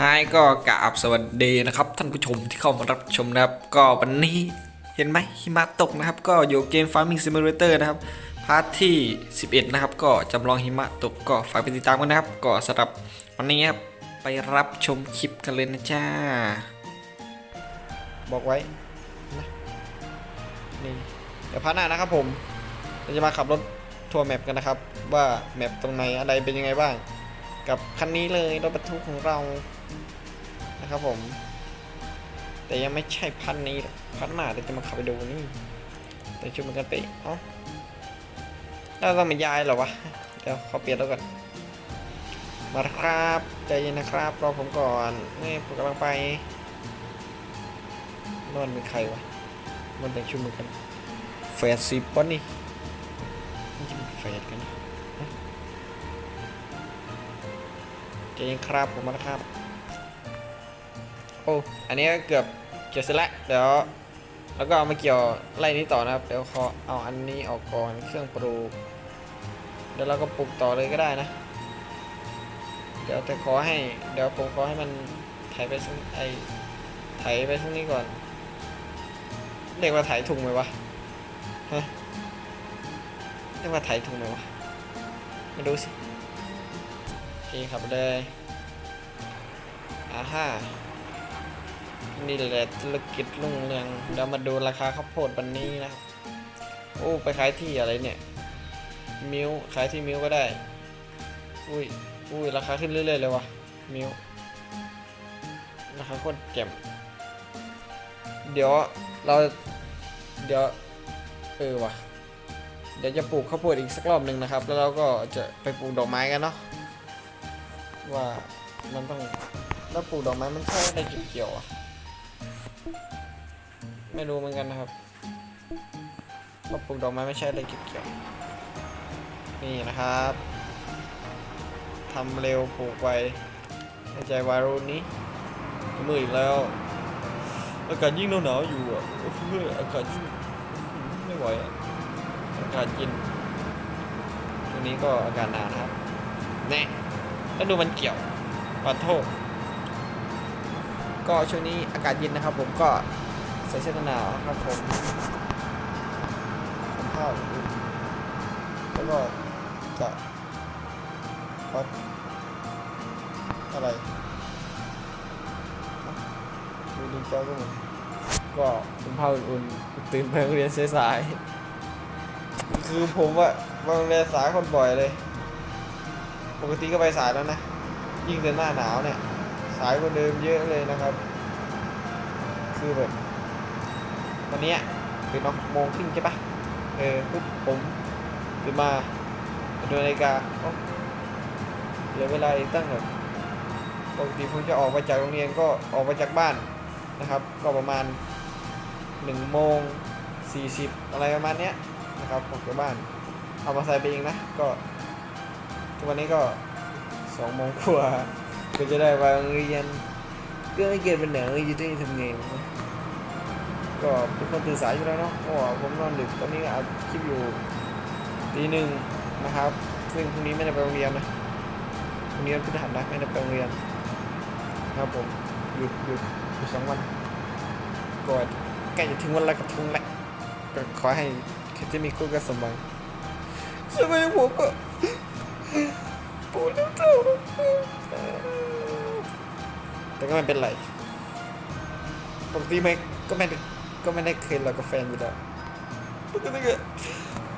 ฮายก็กราบสวัสดีนะครับ ท่านผู้ชมที่เข้ามารับชมนะครับ ก็วันนี้เห็นไหมหิมะตกนะครับ ก็อยู่เกม Farming Simulator นะครับ พาร์ทที่ 11 นะครับ ก็จำลองหิมะตกก็ฝากไปติดตามกันนะครับ ก็สำหรับวันนี้ครับไปรับชมคลิปกันเลยนะจ้า บอกไว้นะนี่เดี๋ยวพาร์ทหน้านะครับผมเราจะมาขับรถทัวร์แมปกันนะครับ ว่าแมปตรงไหนอะไรเป็นยังไงบ้าง กับคันนี้เลยรถบรรทุกของเรานะครับผม แต่ยังไม่ใช่พันนี้พันหนาเดี๋ยวจะมาขับไปดูนี่แต่ชุดมันกันเตะเอ้าเราต้องมาย้ายหรอวะเดี๋ยวขอเปลี่ยนแล้วกันมาครับใจเย็นนะครับรอผมก่อนนี่ผมกำลังไปนอนเป็นใครวะมันแต่งชุดเหมือนกันแฟดสิบปะนี่มันจะเป็นแฟดกันนะ เย็นครับผมมาแล้วครับ โอ้ อันนี้ก็เกือบเกี่ยวเสร็จแล้วเดี๋ยว แล้วก็เอามาเกี่ยวไล่นี้ต่อนะครับ เดี๋ยวขอเอาอันนี้ออกก่อนเครื่องปลูก เดี๋ยวเราก็ปลูกต่อเลยก็ได้นะ เดี๋ยวแต่ขอให้ เดี๋ยวผมขอให้มันไถไปซึ่งไอไถไปซึ่งนี้ก่อน เรียกว่าไถถุงไหมวะ ฮะ เรียกว่าไถถุงไหมวะมาดูสิ เคครับเลยอ่าฮ่านี่แหละธุรกิจรุ่งเรืองเดี๋ยวมาดูราคาข้าวโพดวันนี้นะครับโอ้ไปขายที่อะไรเนี่ย มิวขายที่มิวก็ได้ อุ้ยอุ้ยราคาขึ้นเรื่อยๆเลยวะมิวราคาโคตรแจ่มเดี๋ยวเราเดี๋ยวเออวะเดี๋ยวจะปลูกข้าวโพดอีกสักรอบหนึ่งนะครับ แล้วเราก็จะไปปลูกดอกไม้กันเนาะ ว่ามันต้องแล้วปลูกดอกไม้มันใช่อะไรเกี่ยวๆอะไม่รู้เหมือนกันนะครับว่าปลูกดอกไม้ไม่ใช่อะไรเกี่ยวๆนี่นะครับทำเร็วปลูกไวในใจวารุณนี้มืออีกแล้ว อากาศยิ่งหนาวๆอยู่อะอากาศยิ่งไม่ไหวอะอากาศเย็นช่วงนี้ก็อากาศหนาวนะครับแน่ แล้วดูมันเกี่ยวปาโทษก็ช่วงนี้อากาศเย็นนะครับ ผมก็ใส่เสื้อหนาวนะครับผมผมผ้าอุ่นแล้วก็จะวัดอะไรดูดินจอก็เหมือนก็ผมผ้าอุ่นๆตื่นไปโรงเรียนสายๆคือผมอะมาโรงเรียนสายคนบ่อยเลย ปกติก็ไปสายแล้วนะ ยิ่งเดือนหน้าหนาวเนี่ย สายกว่าเดิมเยอะเลยนะครับ คือแบบวันนี้ยตื่นมาหกโมงครึ่งใช่ปะเออปุ๊บผมตื่นมาดูนาฬิกาเหลือเวลาอีกตั้งแบบปกติผมจะออกมาจากโรงเรียนก็ออกมาจากบ้านนะครับ ก็ประมาณหนึ่งโมงสี่สิบอะไรประมาณเนี้ยนะครับออกจากบ้าน เอามาใส่ไปเองนะ ก็ ทุกวันนี้ก็สองโมงกว่าก็จะได้ไปโรงเรียนก็ไม่เกินเป็นเหนือจะได้ทำงวะก็เป็นคนตื่นสายอยู่แล้วเนาะเพราะว่าผมนอนดึกตอนนี้ก็อัดคลิปอยู่ตีหนึ่งนะครับ ซึ่งพรุ่งนี้ไม่ได้ไปโรงเรียนนะพรุ่งนี้วันพฤหัสนะไม่ได้ไปโรงเรียนครับผมหยุดหยุดหยุดสองวันก่อนใกล้จะถึงวันลอยกระทงแล้วก็ขอให้ที่มีคู่กันสมหวังสมัยผมก็ ปวดเท่าแต่ก็ไม่เป็นไร ปกติไม่ก็ไม่ได้ก็ไม่ได้เคยเรากับแฟนอยู่แล้วปกติก็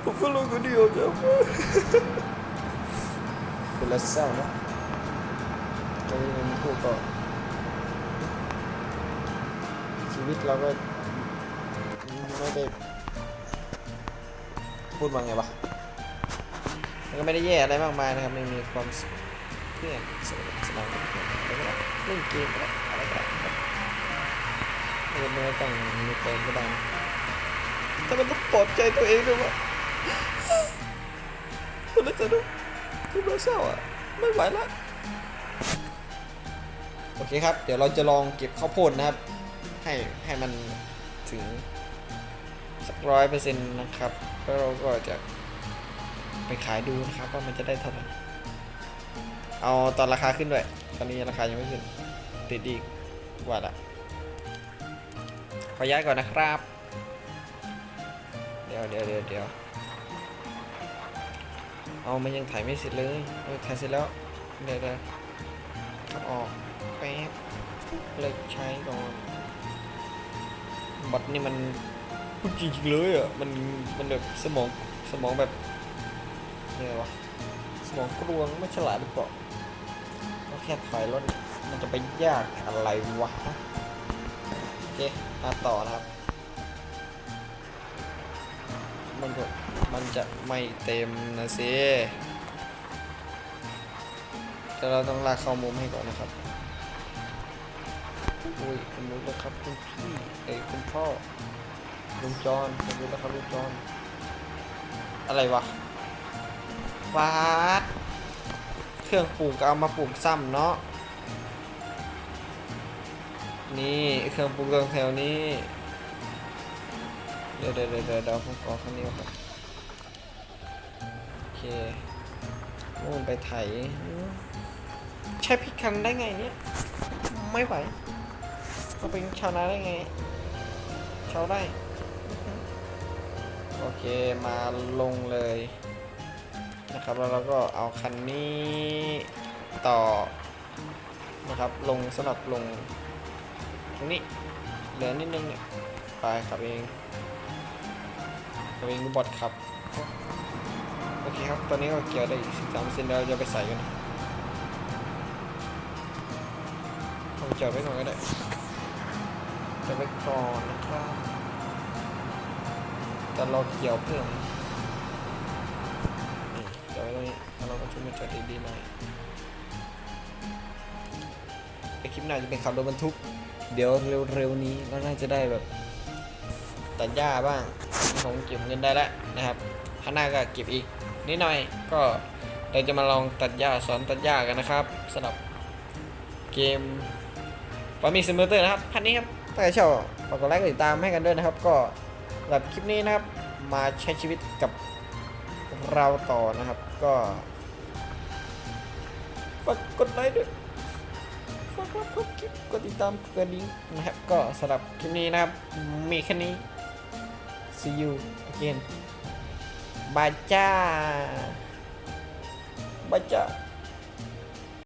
ผมก็ลงคนเดียวครับเป็นไรเศร้าเนอะตอนนี้มันคู่ก็ชีวิตเราก็ไม่ได้พูดว่าไงวะ มันก็ไม่ได้แย่อะไรมากมายนะครับไม่มีความเพื่อนสนุกสนานกับเพื่อนแล้วก็เล่นเกมอะไรก็ได้ครับไม่ต้องมีแฟนก็ได้นะแต่มันต้องปลอบใจตัวเองด้วยว่าตอนนั้นจะดูคือเราเศร้าอะไม่ไหวละโอเคครับ เดี๋ยวเราจะลองเก็บข้าวโพดนะครับ ให้ให้มันถึงสักร้อยเปอร์เซ็นต์นะครับ แล้วเราก็จะ ไปขายดูนะครับว่ามันจะได้เท่าไหร่เอาตอนราคาขึ้นด้วย ตอนนี้ราคายังไม่ขึ้น ติดอีกว่าละขอย้ายก่อนนะครับ เดี๋ยวเดี๋ยวเดี๋ยวเดี๋ยวเอามันยังถ่ายไม่เสร็จเลยเออถ่ายเสร็จแล้ว เดี๋ยวเดี๋ยวเอาออกแป๊บเลิกใช้ก่อนบัตรนี่มันพูดจริงๆเลยอะมันมันแบบสมองสมองแบบ ไงวะสมองกลวงไม่ฉลาดหรือเปล่าก็แค่ถอยรถมันจะไปยากอะไรวะโอเคมาต่อนะครับ มันก็มันจะไม่เต็มนะสิแต่เราต้องลากเข้ามุมให้ก่อนนะครับอุ้ยคุณรู้แล้วครับคุณพี่เอ้คุณพ่อลุงจอนคุณรู้แล้วครับลุงจอนอะไรวะ วาดเครื่องปลูกก็เอามาปลูกซ้ำเนาะ นี่เครื่องปลูกตรงแถวนี้ เดี๋ยวเดี๋ยวเดี๋ยวเดี๋ยวผมขอข้างนี้ก่อนครับโอเคนู่นไปไถใช้พิกคันได้ไงเนี่ย ไม่ไหวเราเป็นชาวนาได้ไง ชาวไร่โอเคมาลงเลย นะครับแล้วเราก็เอาคันนี้ต่อนะครับลงสำหรับลงตรงนี้เหลือนิดนึงเนี่ยไปขับเองขับเองรูบอทครับโอเคครับตอนนี้ก็เกี่ยวได้อีกสิบสามเซนแล้วเราจะไปใส่กันผมจอดไว้ก่อนก็ได้จอดไว้ก่อนนะครับแต่เราเกี่ยวเพิ่ม นี่จอดไว้ตรงนี้แล้วเราก็ช่วยมาจอดดีๆหน่อยไอคลิปหน้าจะเป็นขับรถบรรทุก เดี๋ยวเร็วๆนี้เราน่าจะได้แบบตัดหญ้าบ้างผมเก็บเงินได้แล้วนะครับข้างหน้าก็เก็บอีกนิดหน่อยก็เราจะมาลองตัดหญ้าสอนตัดหญ้ากันนะครับสำหรับเกมฟาร์มิงซิมูเตอร์นะครับพันนี้ครับถ้าใครชอบฝากกดไลค์กดติดตามให้กันด้วยนะครับ ก็สำหรับคลิปนี้นะครับมาใช้ชีวิตกับ เราต่อนะครับก็ฝากกดไลค์ด้วยฝากรับคลิปกดติดตามกระดิ่งนะครับก็สำหรับคลิปนี้นะครับ มีแค่นี้ see you again บายจ้าบายจ้า